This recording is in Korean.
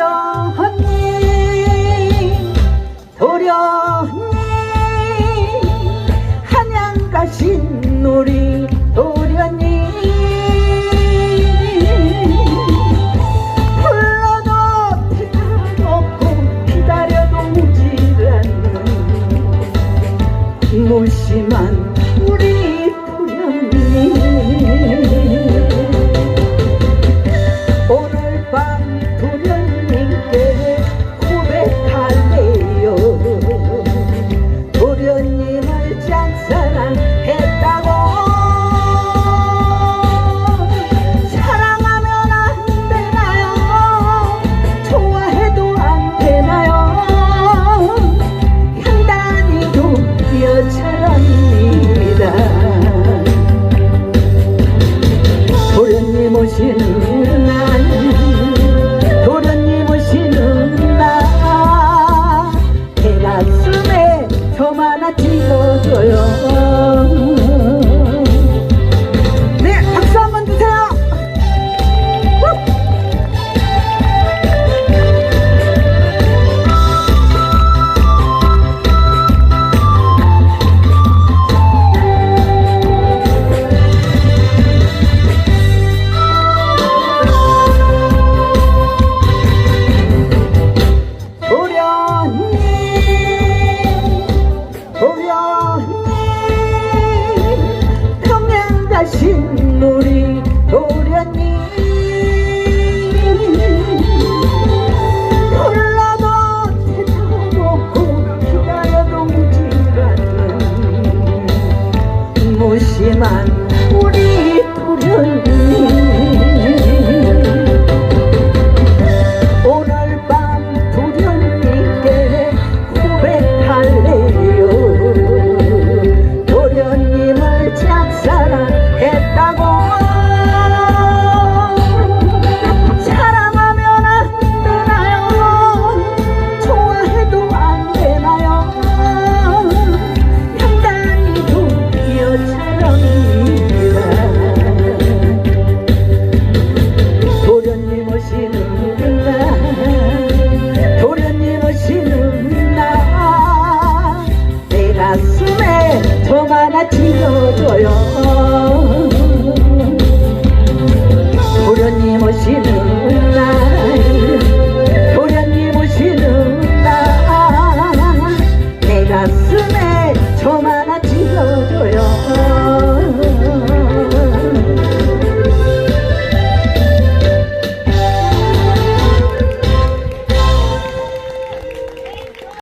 도련님 도련님 한양 가신 우리 도련님. 불러도 피는 없고 기다려도 오질 않는 무심한 도련 가신 우리 도련님 불러도 대답 없고 기다려도 오질 않는 무심한 우리 도련님 점 하나 찍어줘요. 도련님 오시는 날 도련님 오시는 날 내 가슴에 점 하나 찍어줘요